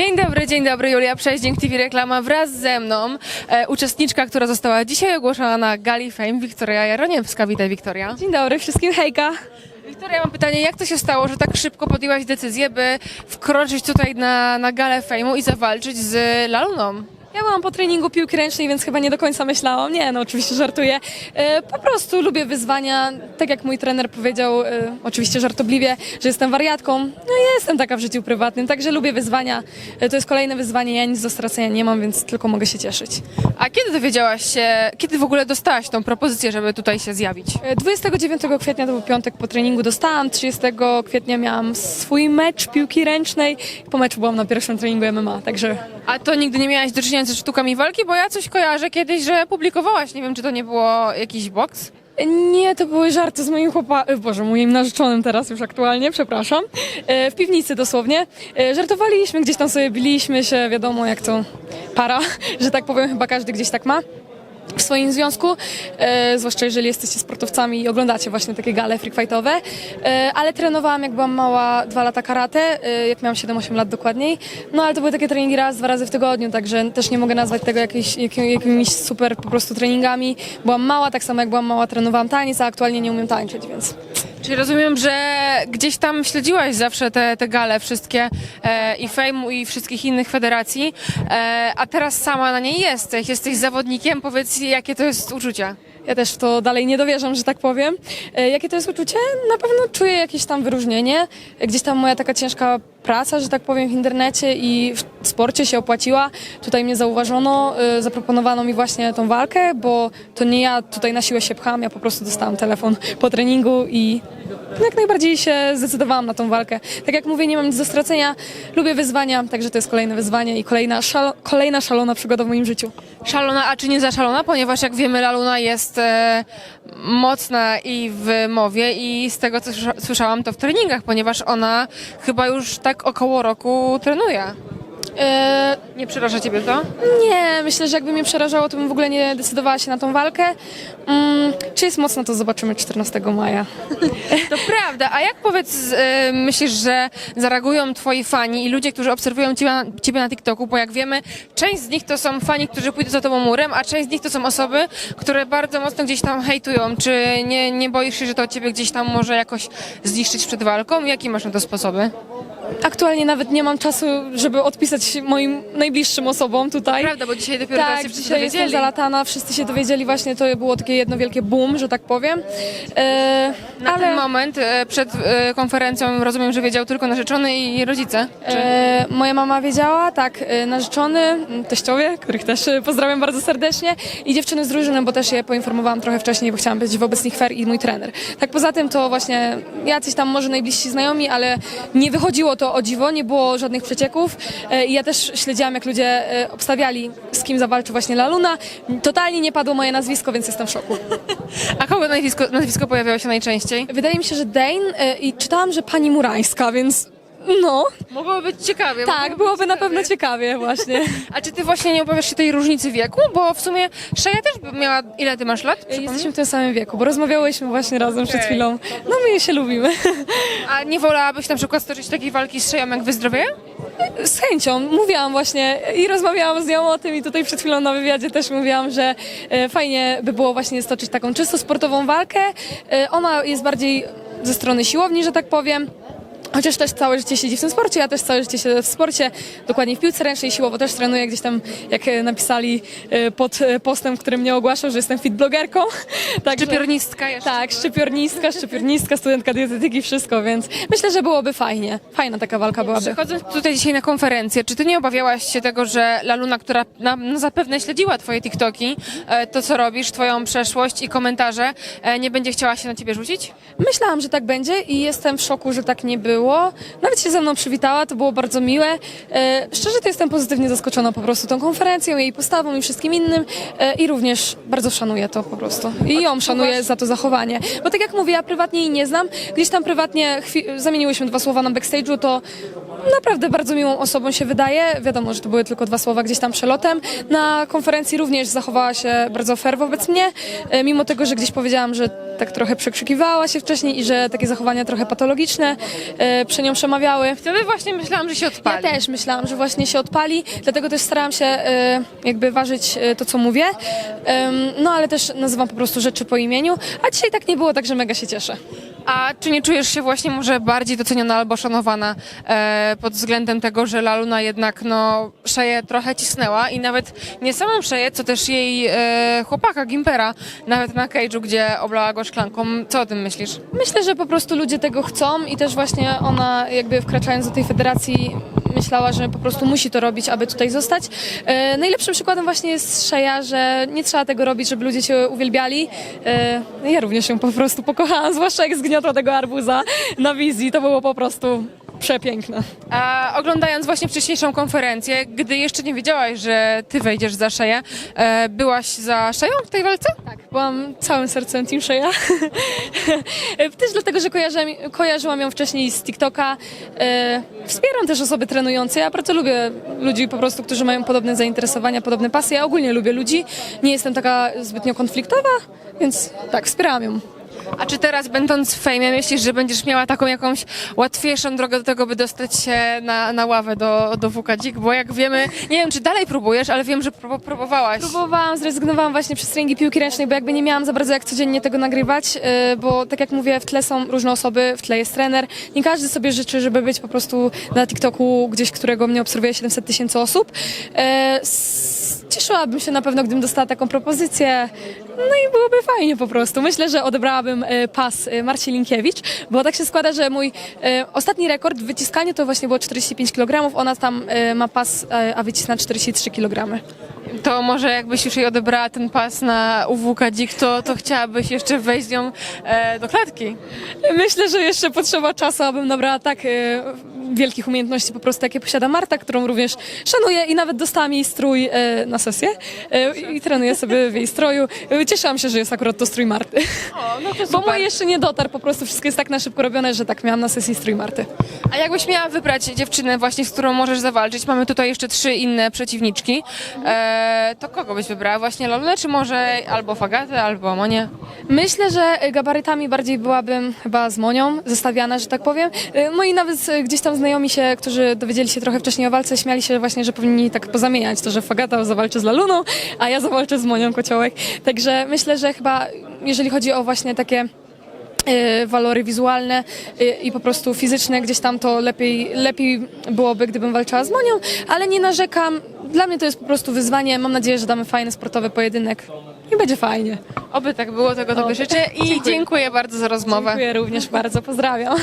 Dzień dobry, dzień dobry, Julia Przeźdź, TV Reklama wraz ze mną, e, uczestniczka, która została dzisiaj ogłoszona na Gali Fame, Wiktoria Jaroniewska. Witaj, Wiktoria. Dzień dobry wszystkim, hejka. Wiktoria, mam pytanie, jak to się stało, że tak szybko podjęłaś decyzję, by wkroczyć tutaj na, na galę i zawalczyć z Laluną? Ja byłam po treningu piłki ręcznej, więc chyba nie do końca myślałam. Nie, no oczywiście żartuję. E, po prostu lubię wyzwania. Tak jak mój trener powiedział, e, oczywiście żartobliwie, że jestem wariatką. No ja jestem taka w życiu prywatnym, także lubię wyzwania. E, to jest kolejne wyzwanie, ja nic do stracenia nie mam, więc tylko mogę się cieszyć. A kiedy dowiedziałaś się, kiedy w ogóle dostałaś tą propozycję, żeby tutaj się zjawić? E, 29 kwietnia to był piątek po treningu dostałam, 30 kwietnia miałam swój mecz piłki ręcznej. Po meczu byłam na pierwszym treningu MMA, także A to nigdy nie miałaś do czynienia ze sztukami walki? Bo ja coś kojarzę kiedyś, że publikowałaś, nie wiem, czy to nie było jakiś boks? Nie, to były żarty z moim chłopakiem, Boże, moim narzeczonym teraz już aktualnie, przepraszam. E, W piwnicy dosłownie. E, Żartowaliśmy, gdzieś tam sobie biliśmy się, wiadomo jak to para, że tak powiem, chyba każdy gdzieś tak ma. W swoim związku, e, zwłaszcza jeżeli jesteście sportowcami i oglądacie właśnie takie gale freakfightowe, e, ale trenowałam jak byłam mała dwa lata karate, e, jak miałam 7-8 lat dokładniej, no ale to były takie treningi raz, dwa razy w tygodniu, także też nie mogę nazwać tego jakimiś, jakimi- jakimiś super po prostu treningami. Byłam mała, tak samo jak byłam mała trenowałam taniec, a aktualnie nie umiem tańczyć, więc... Czyli rozumiem, że gdzieś tam śledziłaś zawsze te, te gale wszystkie e, i Fejmu i wszystkich innych federacji, e, a teraz sama na niej jesteś, jesteś zawodnikiem, powiedz jakie to jest uczucie? Ja też w to dalej nie dowierzam, że tak powiem. E, Jakie to jest uczucie? Na pewno czuję jakieś tam wyróżnienie. Gdzieś tam moja taka ciężka praca, że tak powiem, w internecie i w sporcie się opłaciła. Tutaj mnie zauważono, e, zaproponowano mi właśnie tą walkę, bo to nie ja tutaj na siłę się pcham, ja po prostu dostałam telefon po treningu i jak najbardziej się zdecydowałam na tą walkę. Tak jak mówię, nie mam nic do stracenia, lubię wyzwania, także to jest kolejne wyzwanie i kolejna, szalo, kolejna szalona przygoda w moim życiu. Szalona, a czy nie za szalona? Ponieważ jak wiemy, Laluna jest e, mocna i w mowie i z tego co słysza- słyszałam to w treningach, ponieważ ona chyba już tak około roku trenuje. E, Nie przeraża ciebie to? Nie, myślę, że jakby mnie przerażało, to bym w ogóle nie decydowała się na tą walkę. Mm, czy jest mocno, to zobaczymy 14 maja. To prawda, a jak powiedz, e, myślisz, że zareagują twoi fani i ludzie, którzy obserwują ciebie na, ciebie na TikToku, bo jak wiemy, część z nich to są fani, którzy pójdą za tobą murem, a część z nich to są osoby, które bardzo mocno gdzieś tam hejtują. Czy nie, nie boisz się, że to ciebie gdzieś tam może jakoś zniszczyć przed walką? Jakie masz na to sposoby? Aktualnie nawet nie mam czasu, żeby odpisać moim najbliższym osobom tutaj. Prawda, bo dzisiaj dopiero Tak, się dzisiaj jestem dowiedzieli. zalatana, wszyscy się dowiedzieli, właśnie to było takie jedno wielkie boom, że tak powiem. E, Na ale ten moment e, przed e, konferencją rozumiem, że wiedział tylko narzeczony i rodzice. Czy... E, moja mama wiedziała, tak, e, narzeczony, m, teściowie, których też e, pozdrawiam bardzo serdecznie i dziewczyny z drużyny, bo też je poinformowałam trochę wcześniej, bo chciałam być wobec nich fair i mój trener. Tak poza tym to właśnie jacyś tam może najbliżsi znajomi, ale nie wychodziło to o dziwo, nie było żadnych przecieków e, i ja też śledziłam, jak ludzie e, obstawiali, z kim zawalczy właśnie Laluna. Totalnie nie padło moje nazwisko, więc jestem w szoku. A kogo nazwisko, nazwisko pojawiało się najczęściej? Wydaje mi się, że Dane e, i czytałam, że pani Murańska, więc no, Mogłoby być ciekawie. tak, byłoby na pewno ciekawie właśnie. A czy ty właśnie nie obawiasz się tej różnicy wieku? Bo w sumie Szeja też by miała... Ile ty masz lat? Przypomnij? Jesteśmy w tym samym wieku, bo rozmawiałyśmy właśnie razem przed Okej. chwilą. No my się lubimy. A nie wolałabyś na przykład stoczyć takiej walki z Szeją, jak wyzdrowieje? Z chęcią mówiłam właśnie i rozmawiałam z nią o tym i tutaj przed chwilą na wywiadzie też mówiłam, że e, fajnie by było właśnie stoczyć taką czysto sportową walkę. E, Ona jest bardziej ze strony siłowni, że tak powiem. Chociaż też całe życie siedzi w tym sporcie, ja też całe życie siedzę w sporcie, dokładnie w piłce ręcznej, siłowo też trenuję gdzieś tam, jak e, napisali e, pod e, postem, w którym mnie ogłaszał, że jestem fit blogerką. Także- Szczypiornistka jeszcze. Tak, szczypiornistka, szczypiornistka, studentka dietetyki, wszystko, więc myślę, że byłoby fajnie. Fajna taka walka byłaby. Przychodząc tutaj dzisiaj na konferencję, czy ty nie obawiałaś się tego, że Laluna, która na, no zapewne śledziła twoje TikToki, to co robisz, twoją przeszłość i komentarze, nie będzie chciała się na ciebie rzucić? Myślałam, że tak będzie i jestem w szoku, że tak nie było. Nawet się ze mną przywitała, to było bardzo miłe. E, szczerze to jestem pozytywnie zaskoczona po prostu tą konferencją, jej postawą i wszystkim innym e, i również bardzo szanuję to po prostu. I ją szanuję za to zachowanie. Bo tak jak mówię, ja prywatnie jej nie znam. Gdzieś tam prywatnie zamieniłyśmy dwa słowa na backstage'u, to naprawdę bardzo miłą osobą się wydaje. Wiadomo, że to były tylko dwa słowa gdzieś tam przelotem. Na konferencji również zachowała się bardzo fair wobec mnie, e, mimo tego, że gdzieś powiedziałam, że tak trochę przekrzykiwała się wcześniej i że takie zachowania trochę patologiczne e, przy nią przemawiały. Wtedy właśnie myślałam, że się Ja odpali. też myślałam, że właśnie się odpali, dlatego też starałam się e, jakby ważyć e, to, co mówię. Em, no ale też nazywam po prostu rzeczy po imieniu, a dzisiaj tak nie było, także mega się cieszę. A czy nie czujesz się właśnie może bardziej doceniona albo szanowana e, pod względem tego, że Laluna jednak no szeję trochę cisnęła i nawet nie samą szeję, co też jej e, chłopaka Gimpera, nawet na cage'u, gdzie oblała go szklanką. Co o tym myślisz? Myślę, że po prostu ludzie tego chcą i też właśnie ona jakby wkraczając do tej federacji myślała, że po prostu musi to robić, aby tutaj zostać. E, najlepszym przykładem właśnie jest Szeja, że nie trzeba tego robić, żeby ludzie cię uwielbiali. E, no ja również ją po prostu pokochałam, zwłaszcza jak zgniotła tego arbuza na wizji. To było po prostu przepiękne. A oglądając właśnie wcześniejszą konferencję, gdy jeszcze nie wiedziałaś, że ty wejdziesz za szeję, e, byłaś za szeją w tej walce? Tak, byłam całym sercem Team Sheya. też dlatego, że kojarzyłam, kojarzyłam ją wcześniej z TikToka. E, wspieram też osoby trenujące. Ja bardzo lubię ludzi po prostu, którzy mają podobne zainteresowania, podobne pasje. Ja ogólnie lubię ludzi. Nie jestem taka zbytnio konfliktowa, więc tak, wspieram ją. A czy teraz, będąc w fejmie, myślisz, że będziesz miała taką jakąś łatwiejszą drogę do tego, by dostać się na, na ławę do, do WK Dzik? Bo jak wiemy, nie wiem, czy dalej próbujesz, ale wiem, że prób- próbowałaś. Próbowałam, zrezygnowałam właśnie przez treningi piłki ręcznej, bo jakby nie miałam za bardzo jak codziennie tego nagrywać, yy, bo tak jak mówię, w tle są różne osoby, w tle jest trener. Nie każdy sobie życzy, żeby być po prostu na TikToku gdzieś, którego mnie obserwuje 700 tysięcy osób. Yy, Cieszyłabym się na pewno, gdybym dostała taką propozycję. No i byłoby fajnie po prostu. Myślę, że odebrałabym e, pas e, Marci Linkiewicz, bo tak się składa, że mój e, ostatni rekord w wyciskaniu to właśnie było 45 kg. Ona tam e, ma pas, a wycisna 43 kg. To może jakbyś już jej odebrała ten pas na UWK Dzik, to, to chciałabyś jeszcze wejść z nią e, do klatki. Myślę, że jeszcze potrzeba czasu, abym nabrała tak e, wielkich umiejętności po prostu, jakie posiada Marta, którą również szanuję i nawet dostałam jej strój e, na sesję e, i trenuję sobie w jej stroju. E, Cieszyłam się, że jest akurat to strój Marty. O, no to Bo mój jeszcze nie dotarł, po prostu wszystko jest tak na szybko robione, że tak miałam na sesji strój Marty. A jakbyś miała wybrać dziewczynę właśnie, z którą możesz zawalczyć, mamy tutaj jeszcze trzy inne przeciwniczki, e, to kogo byś wybrała? Właśnie Lolę, czy może albo Fagatę, albo Monię? Myślę, że gabarytami bardziej byłabym chyba z Monią zestawiana, że tak powiem. E, No i nawet gdzieś tam znajomi się, którzy dowiedzieli się trochę wcześniej o walce, śmiali się właśnie, że powinni tak pozamieniać to, że Fagata zawalczy z Laluną, a ja zawalczę z Monią Kociołek. Także myślę, że chyba jeżeli chodzi o właśnie takie e, walory wizualne i po prostu fizyczne gdzieś tam, to lepiej, lepiej byłoby, gdybym walczyła z Monią, ale nie narzekam. Dla mnie to jest po prostu wyzwanie. Mam nadzieję, że damy fajny sportowy pojedynek i będzie fajnie. Oby tak było, tego tobie życzę i dziękuję bardzo za rozmowę. Dziękuję również bardzo, pozdrawiam.